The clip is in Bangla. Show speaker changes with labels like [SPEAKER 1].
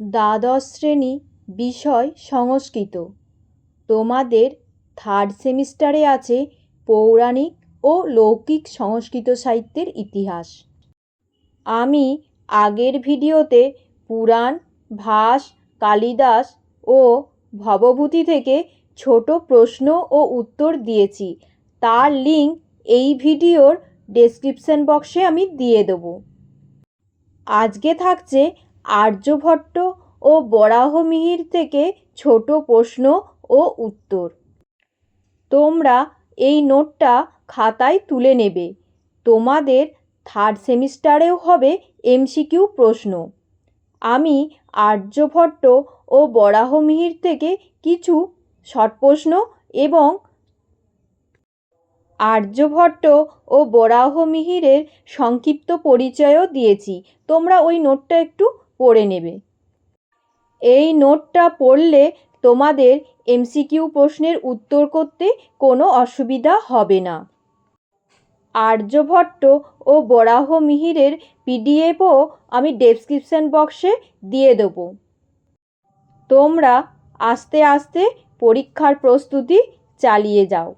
[SPEAKER 1] দ্বাদশ শ্রেণি বিষয় সংস্কৃত। তোমাদের থার্ড সেমিস্টারে আছে পৌরাণিক ও লৌকিক সংস্কৃত সাহিত্যের ইতিহাস। আমি আগের ভিডিওতে পুরাণ, ভাস, কালিদাস ও ভবভূতি থেকে ছোট প্রশ্ন ও উত্তর দিয়েছি। তার লিঙ্ক এই ভিডিওর ডেসক্রিপশন বক্সে আমি দিয়ে দেবো। আজকে থাকছে আর্যভট্ট ও বরাহমিহির থেকে ছোট প্রশ্ন ও উত্তর। তোমরা এই নোটটা খাতায় তুলে নেবে। তোমাদের থার্ড সেমিস্টারেও হবে এমসিকিউ প্রশ্ন। আমি আর্যভট্ট ও বরাহমিহির থেকে কিছু শর্ট প্রশ্ন এবং আর্যভট্ট ও বরাহমিহিরের সংক্ষিপ্ত পরিচয়ও দিয়েছি। তোমরা ওই নোটটা একটু পড়ে নেবে। এই নোটটা পড়লে তোমাদের এমসিকিউ প্রশ্নের উত্তর করতে কোনো অসুবিধা হবে না। আর্যভট্ট ও বরাহ মিহিরের পিডিএফও আমি ডেসক্রিপশান বক্সে দিয়ে দেবো। তোমরা আস্তে আস্তে পরীক্ষার প্রস্তুতি চালিয়ে যাও।